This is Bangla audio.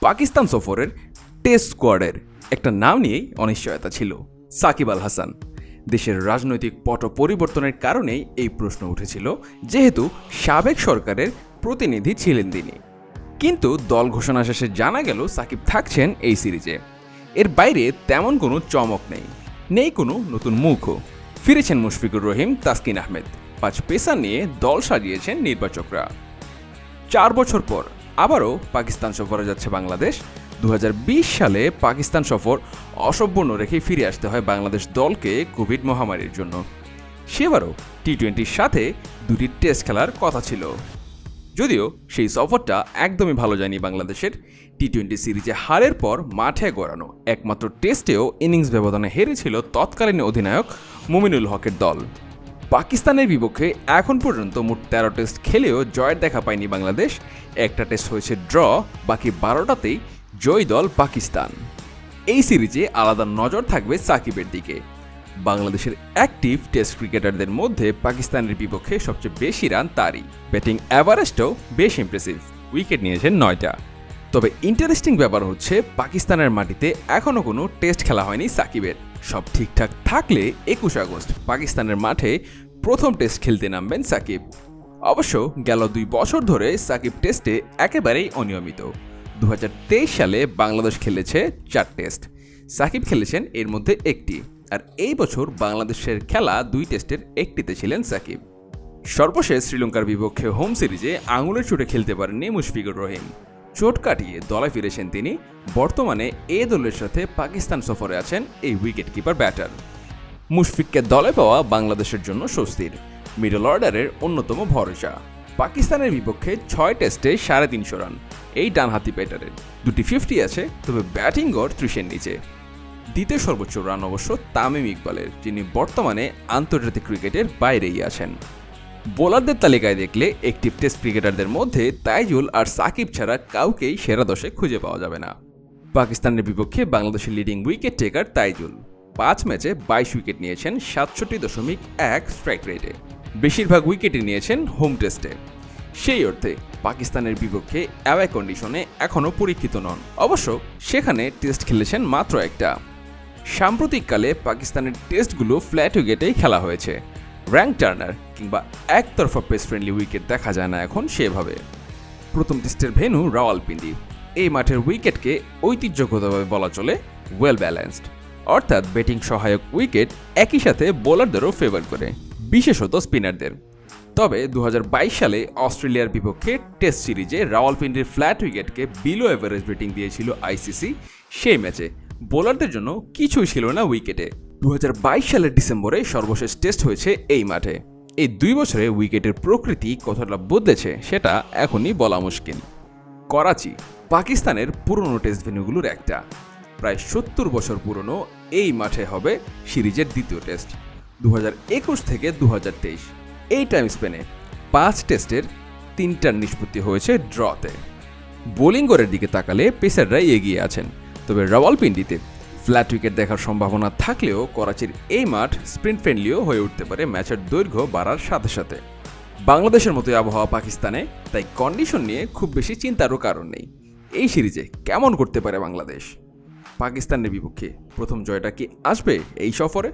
পাকিস্তান সফরের টেস্ট স্কোয়াডের একটা নাম নিয়েই অনিশ্চয়তা ছিল। সাকিব আল হাসান। দেশের রাজনৈতিক পট পরিবর্তনের কারণেই এই প্রশ্ন উঠেছিল, যেহেতু সাবেক সরকারের প্রতিনিধি ছিলেন তিনি। কিন্তু দল ঘোষণা শেষে জানা গেল, সাকিব থাকছেন এই সিরিজে। এর বাইরে তেমন কোনো চমক নেই নেই কোনো নতুন মুখও। ফিরেছেন মুশফিকুর রহিম, তাসকিন আহমেদ। পাঁচ পেসার নিয়ে দল সাজিয়েছেন নির্বাচকরা। চার বছর পর আবারও পাকিস্তান সফরে যাচ্ছে বাংলাদেশ। দু হাজার বিশ সালে পাকিস্তান সফর অসম্পূর্ণ রেখে ফিরে আসতে হয় বাংলাদেশ দলকে কোভিড মহামারীর জন্য। সেবারও টি টোয়েন্টির সাথে দুটি টেস্ট খেলার কথা ছিল। যদিও সেই সফরটা একদমই ভালো যায়নি বাংলাদেশের। টি টোয়েন্টি সিরিজে হারের পর মাঠে গড়ানো একমাত্র টেস্টেও ইনিংস ব্যবধানে হেরেছিল তৎকালীন অধিনায়ক মুমিনুল হকের দল। পাকিস্তানের বিপক্ষে এখন পর্যন্ত মোট তেরো টেস্ট খেলেও জয়ের দেখা পায়নি বাংলাদেশ। একটা টেস্ট হয়েছে ড্র, বাকি বারোটাতেই জয় দল পাকিস্তান। এই সিরিজে আলাদা নজর থাকবে সাকিবের দিকে। বাংলাদেশের অ্যাক্টিভ টেস্ট ক্রিকেটারদের মধ্যে পাকিস্তানের বিপক্ষে সবচেয়ে বেশি রান তারই। ব্যাটিং অ্যাভারেজটাও বেশ ইমপ্রেসিভ উইকেট নিয়েছেন নয়টা। তবে ইন্টারেস্টিং ব্যাপার হচ্ছে, পাকিস্তানের মাটিতে এখনও কোনো টেস্ট খেলা হয়নি সাকিবের। সব ঠিকঠাক থাকলে একুশ আগস্ট পাকিস্তানের মাঠে প্রথম টেস্ট খেলতে নামবেন সাকিব। অবশ্য গেল দুই বছর ধরে সাকিব টেস্টে একেবারেই অনিয়মিত। দুই হাজার তেইশ সালে বাংলাদেশ খেলেছে চার টেস্ট। সাকিব খেলেছেন এর মধ্যে একটি। আর এই বছর বাংলাদেশের খেলা দুই টেস্টের একটিতে ছিলেন সাকিব। সর্বশেষ শ্রীলঙ্কার বিপক্ষে হোম সিরিজে আঙুলের চোটে খেলতে পারেননি মুশফিকুর রহিম। চোট কাটিয়ে দলে ফিরেছেন তিনি। বর্তমানে এ দলের সাথে পাকিস্তান সফরে আছেন এই উইকেট কিপার ব্যাটার মুশফিককে দলে পাওয়া বাংলাদেশের জন্য স্বস্তির। মিডল অর্ডারের অন্যতম ভরসা। পাকিস্তানের বিপক্ষে ছয় টেস্টে সাড়ে তিনশো রান। এই ডানহাতি ব্যাটারের দুটি ফিফটি আছে, তবে ব্যাটিং গড় ত্রিশের নিচে। দ্বিতীয় সর্বোচ্চ রান অবশ্য তামিম ইকবালের, যিনি বর্তমানে আন্তর্জাতিক ক্রিকেটের বাইরেই আছেন। বোলারদের তালিকায় দেখলে একটি টেস্ট ক্রিকেটারদের মধ্যে তাইজুল আর সাকিব ছাড়া কাউকেই সেরা দশে খুঁজে পাওয়া যাবে না। পাকিস্তানের বিপক্ষে বাংলাদেশের লিডিং উইকেট টেকার তাইজুল পাঁচ ম্যাচে বাইশ উইকেট নিয়েছেন সাতষট্টি দশমিক এক স্ট্রাইক রেটে বেশিরভাগ উইকেটই নিয়েছেন হোম টেস্টে সেই অর্থে পাকিস্তানের বিপক্ষে অ্যাওয়ে কন্ডিশনে এখনও পরীক্ষিত নন। অবশ্য সেখানে টেস্ট খেলেছেন মাত্র একটা। সাম্প্রতিককালে পাকিস্তানের টেস্টগুলো ফ্ল্যাট উইকেটেই খেলা হয়েছে। র্যাঙ্ক টার্নার কিংবা একতরফা পেস ফ্রেন্ডলি উইকেট দেখা যায় না এখন সেভাবে। প্রথম টেস্টের ভেন্যু রাওয়ালপিন্ডি। এই মাঠের উইকেটকে ঐতিহ্যগতভাবে বলা চলে ওয়েল ব্যালেন্সড অর্থাৎ ব্যাটিং সহায়ক উইকেট একই সাথে বোলারদেরও ফেভার করে, বিশেষত স্পিনারদের তবে দুহাজার বাইশ সালে অস্ট্রেলিয়ার বিপক্ষে টেস্ট সিরিজে রাওয়ালপিন্ডির ফ্ল্যাট উইকেটকে বিলো এভারেজ রেটিং দিয়েছিল আইসিসি সেই ম্যাচে বোলারদের জন্য কিছুই ছিল না উইকেটে দু হাজার বাইশ সালের ডিসেম্বরে সর্বশেষ টেস্ট হয়েছে এই মাঠে। এই দুই বছরে উইকেটের প্রকৃতি কতটা বদলেছে সেটা এখনই বলা মুশকিল। করাচি, পাকিস্তানের পুরনো টেস্ট ভেন্যুগুলোর একটা। প্রায় সত্তর বছর পুরনো এই মাঠে হবে সিরিজের দ্বিতীয় টেস্ট দু হাজার একুশ থেকে দু হাজার তেইশ। এই টাইম স্পেনে পাঁচ টেস্টের তিনটার নিষ্পত্তি হয়েছে ড্রতে। বোলিং গড়ের দিকে তাকালে পেসাররাই এগিয়ে আছেন, তবে রাওয়ালপিন্ডিতে ফ্ল্যাট উইকেট দেখার সম্ভাবনা থাকলেও করাচির এই মাঠ স্প্রিন্ট ফ্রেন্ডলিও হয়ে উঠতে পারে ম্যাচের দৈর্ঘ্য বাড়ার সাথে সাথে। বাংলাদেশের মতোই আবহাওয়া পাকিস্তানে, তাই কন্ডিশন নিয়ে খুব বেশি চিন্তারও কারণ নেই। এই সিরিজে কেমন করতে পারে বাংলাদেশ? পাকিস্তানের বিপক্ষে প্রথম জয়টা কি আসবে এই সফরে?